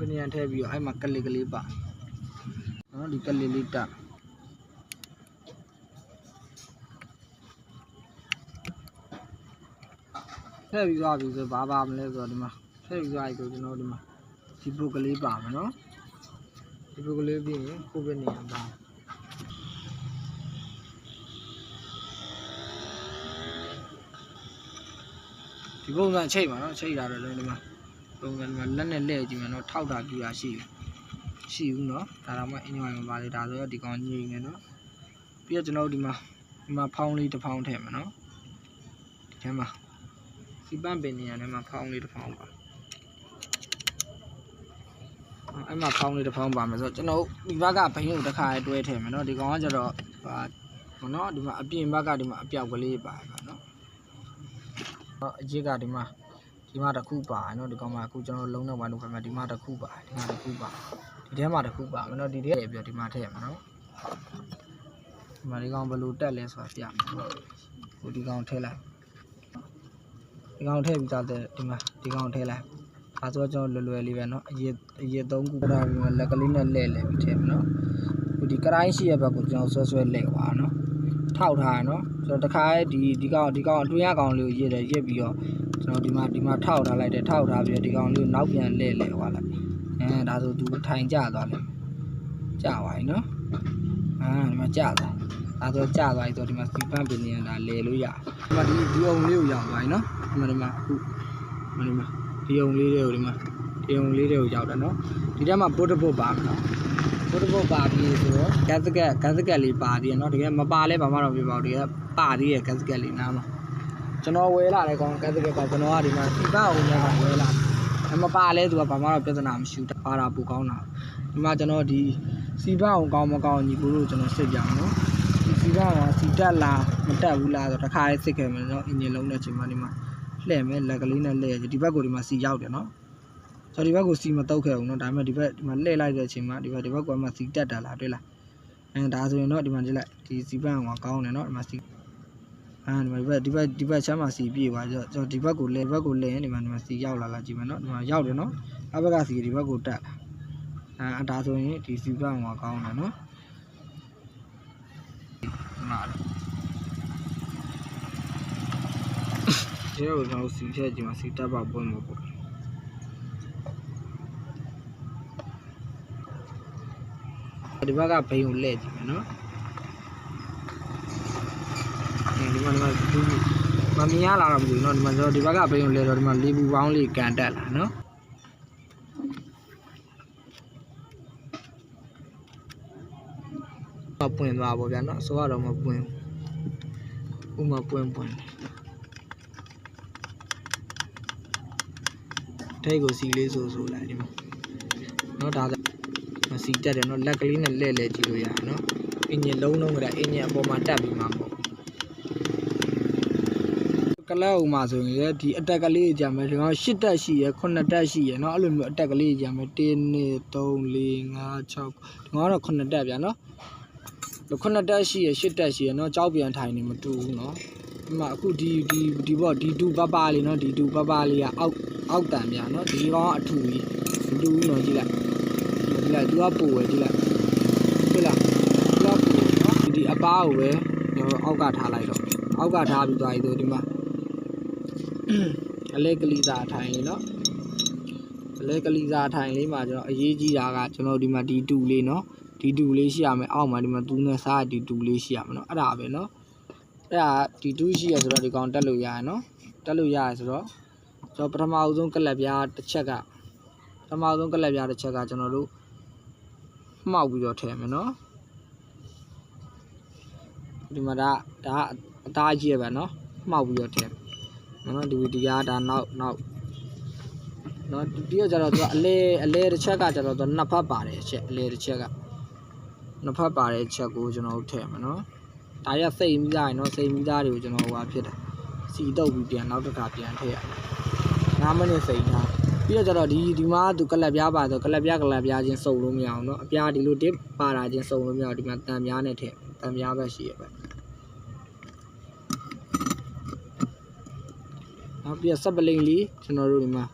ပနီယန်ထည့်ပြီးတော့အဲ့မှာကလစ်ကလေးပါနော်ဒီကလစ်လေးတက်ထည့်ပြီးသွားပြီဆိုဘာပါမလဲဆိုတော့ဒီမှာထည့်ပြီးသွားပြီဆိုကျွန်တော်ဒီမှာဒီပုတ်ကလေးပါမယ်နော်ဒီပုတ်ကလေးပြီးရင်ကိုပနီယန်ပါဒီပုံစံချိတ်ပါနော်ချိတ်တာတော့လည်းဒီမှာ ပုံစံမှာလက်နဲ့လှည့်ကြည့်မယ်နော်ထောက်တာပြူတာရှိဘူးရှိဘူးနော်ဒါတော့မှအင်ဂျင်မှာပါလေဒါဆိုတော့ဒီကောင်ညိနေနော်ပြီးတော့ကျွန်တော်တို့ဒီမှာဒီမှာဖောင်းလေးတစ်ဖောင်းထည့်မယ်နော်ဒီထဲမှာစီပန့်ပင်နေရာထဲမှာဖောင်းလေးတစ်ဖောင်းပါအဲ့မှာဖောင်းလေးတစ်ဖောင်းပါမယ်ဆိုတော့ကျွန်တော်ဒီဘက်ကဘိန်းကိုတစ်ခါတွဲထည့်မယ်နော်ဒီကောင်ကကျတော့ဟာဟောနော်ဒီမှာအပြင်ဘက်ကဒီမှာအပြောက်ကလေးပါပါနော်ဟောအကြီးကဒီမှာ ဒီမှာတစ်ခုပါနော်ဒီကောင်မှာအခုကျွန်တော်လုံးတော့ဘာလို့ခင်ဗျာဒီမှာတစ်ခုပါဒီမှာတစ်ခုပါဒီထဲမှာတစ်ခုပါမနော်ဒီထဲပြီးတော့ဒီမှာထည့်ရမှာနော်ဒီမှာဒီကောင်ဘယ်လိုတက်လဲဆိုတာပြမယ်နော်ဟိုဒီကောင်ထည့်လိုက်ဒီကောင်ထည့်ပြီးသားတဲ့ဒီမှာဒီကောင်ထည့်လိုက်ဒါဆိုတော့ကျွန်တော်လွယ်လွယ်လေးပဲနော်အရေးအရေးသုံးခုပြတာပြီးမှလက်ကလေးနဲ့လဲ့လဲပြီးထည့်မယ်နော်ဟိုဒီကရိုင်းရှိရဘက်ကိုကျွန်တော်ဆွဲဆွဲလဲ့ပါနော် ထောက်ထားရနော်ဆိုတော့တခါဒီဒီကောင်ဒီကောင်အတွင်းရကောင်လေးကိုရေးတယ်ရေးပြီးတော့ကျွန်တော်ဒီမှာဒီမှာထောက်ထားလိုက်တယ်ထောက်ထားပြီးတော့ဒီကောင်လေးကိုနောက်ပြန်လှည့်လှည့်သွားလိုက်အဲဒါဆိုသူထိုင်ကျသွားလိမ့်မယ်ကျသွားပြီနော်အာဒီမှာကျသွားဒါဆိုကျသွားပြီဆိုတော့ဒီမှာစီပန့်ပင်နေရတာလဲလို့ရတယ်ဒီမှာဒီဒီအောင်လေးကိုရောက်သွားပြီနော်ဒီမှာဒီမှာအခုဒီမှာဒီအောင်လေးတွေကိုဒီမှာဒီအောင်လေးတွေကိုရောက်တယ်နော်ဒီထဲမှာပုတ်တပုတ်ပါမယ် နော်ပုတ်တပုတ်ပါပြီးဆိုတော့ဂတ်စကတ်ဂတ်စကတ်လေးပါသေးတယ်နော်တကယ်မပါလဲဘာမှတော့ပြပါဘူးတကယ်ပါသေးရဲ့ဂတ်စကတ်လေးနားမှာကျွန်တော်ဝယ်လာတဲ့ကောင်ကတ်စကက်ကကျွန်တော်ကဒီမှာစီပအောင်နဲ့ကဝယ်လာအမပါလဲသူကဘာမှတော့ပြဿနာမရှိဘူးပါတာပူကောင်းတာဒီမှာကျွန်တော်ဒီစီပအောင်ကောင်းမကောင်းညီကိုတို့ကျွန်တော်စစ်ကြအောင်နော်ဒီစီပအောင်ကစီတက်လားမတက်ဘူးလားဆိုတော့တစ်ခါလေးစစ်ခဲ့မယ်နော်အင်ဂျင်လုံးတဲ့ချိန်မှာဒီမှာလှည့်မယ်လက်ကလေးနဲ့လှည့်ရဒီဘက်ကိုဒီမှာစီရောက်တယ်နော် ဆိုတော့ဒီဘက်ကိုစီမတုတ်ခဲ့ဘူးနော်ဒါပေမဲ့ဒီဘက်ဒီမှာလှည့်လိုက်တဲ့အချိန်မှာဒီဘက်ဒီဘက်ကမှစီတက်တာလားတွေ့လားအဲဒါဆိုရင်တော့ဒီမှာကြည့်လိုက်ဒီစီပအောင်ကကောင်းတယ်နော်ဒီမှာစီအာဒီမှာဒီဘက်ဒီဘက်ဒီဘက်ချမ်းမှာစီပြေးသွားကျွန်တော်ဒီဘက်ကိုလဲဘက်ကိုလဲရင်ဒီမှာဒီမှာစီရောက်လာလာကြည့်မယ်နော်ဒီမှာရောက်တယ်နော်အဘက်ကစီဒီဘက်ကိုတက်အာဒါဆိုရင်ဒီစီဘက်မှာကောင်းတယ်နော်ဒီမှာဒီကိုကျွန်တော်စီဖြတ်ကြည့်မှာစီတက်ပါပွင့်မှာပေါ့ ဒီဘက်ကဘိန်းကိုလဲကြည့်မယ်နော် ဒီမှာဒီမှာဒီမမြင်ရလာတော့မသိဘူးเนาะဒီမှာကျွန်တော်ဒီဘက်ကပိန်ကိုလဲတော့ဒီမှာလေးဘူးပေါင်းလေးကန်တက်လာเนาะမပွင့်သွားပါဗျာเนาะဆိုတော့မပွင့်ဘူးဥမပွင့်ပွင့်ထိတ်ကိုစီလေးဆိုဆိုလိုက်ဒီမှာเนาะဒါ မစီတက်တယ်เนาะလက်ကလေးနဲ့လဲ့လဲကြည့်လို့ရတယ်เนาะအင်ဂျင်လုံးလုံးကတည်းကအင်ဂျင်အပေါ်မှာတက်ပြီးမှာပေါ့ ကလောက်ဥမှာဆိုရင်ဒီအတက်ကလေးကြမယ်ဒီကောင်၈တက်ရှိရယ်9တက်ရှိရယ်เนาะအဲ့လိုမျိုးအတက်ကလေးကြမယ်1 2 3 4 5 6ဒီကောင်ကတော့9တက်ဗျာเนาะဒီ9တက်ရှိရယ်8တက်ရှိရယ်เนาะကြောက်ပြန်ထိုင်နေမတူဘူးเนาะဒီမှာအခုဒီဒီဒီပေါ့ဒီ2ပပလေးเนาะဒီ2ပပလေးကအောက်အောက်တန်ဗျာเนาะဒီကောင်ကအထူကြီးမတူဘူးเนาะကြည့်လိုက် ကြည့်လိုက်သူကပိုပဲကြည့်လိုက်ဖြစ်လားသူကပိုနော်ဒီအပားကိုပဲကျွန်တော်အောက်ကထားလိုက်တော့အောက်ကထားပြီးသွားပြီဆိုဒီမှာအလဲကလီစာထိုင်နော်အလဲကလီစာထိုင်လေးမှာကျွန်တော်အရေးကြီးတာကကျွန်တော်ဒီမှာဒီတူလေးနော်ဒီတူလေးရှိရမယ်အောက်မှာဒီမှာသူနဲ့စားဒီတူလေးရှိရမယ်နော်အဲ့ဒါပဲနော်အဲ့ဒါဒီတူရှိရဆိုတော့ဒီကောင်တက်လို့ရရနော်တက်လို့ရရဆိုတော့ကျွန်တော်ပထမအဆုံးကလပ်ပြားတစ်ချက်ကပထမဆုံးကလပ်ပြားတစ်ချက်ကကျွန်တော်တို့ မှောက်ပြီးတော့ထည့်မယ်နော်ဒီမှာဒါဒါအသားကြီးရပါနော်မှောက်ပြီးတော့ထည့်နော်ဒီဒီကဒါနောက်နောက်နော်ဒီကကြတော့သူကအလဲအလဲတစ်ချက်ကကြတော့သူနှစ်ဖက်ပါတယ်အချက်အလဲတစ်ချက်ကနှစ်ဖက်ပါတဲ့အချက်ကိုကျွန်တော်တို့ထည့်မယ်နော်ဒါရစိတ်မိသားရယ်နော်စိတ်မိသားတွေကိုကျွန်တော်ဟိုဟာဖြစ်တာစီတုပ်ပြီးပြန်နောက်တစ်ခါပြန်ထည့်ရအောင်9မိနစ်စိတ်ထား ပြီးတော့ကြတော့ဒီဒီမှာသူကလပ်ပြားပါဆိုကလပ်ပြားကလပ်ပြားချင်းစုံလို့မရအောင်နော်အပြားဒီလိုတစ်ပါတာချင်းစုံလို့မရအောင်ဒီမှာတန်ပြားနဲ့ထည့်တန်ပြားပဲရှိရပဲနောက်ပြီးတော့စပ်ပလိန်လေးကျွန်တော်တို့ဒီမှာ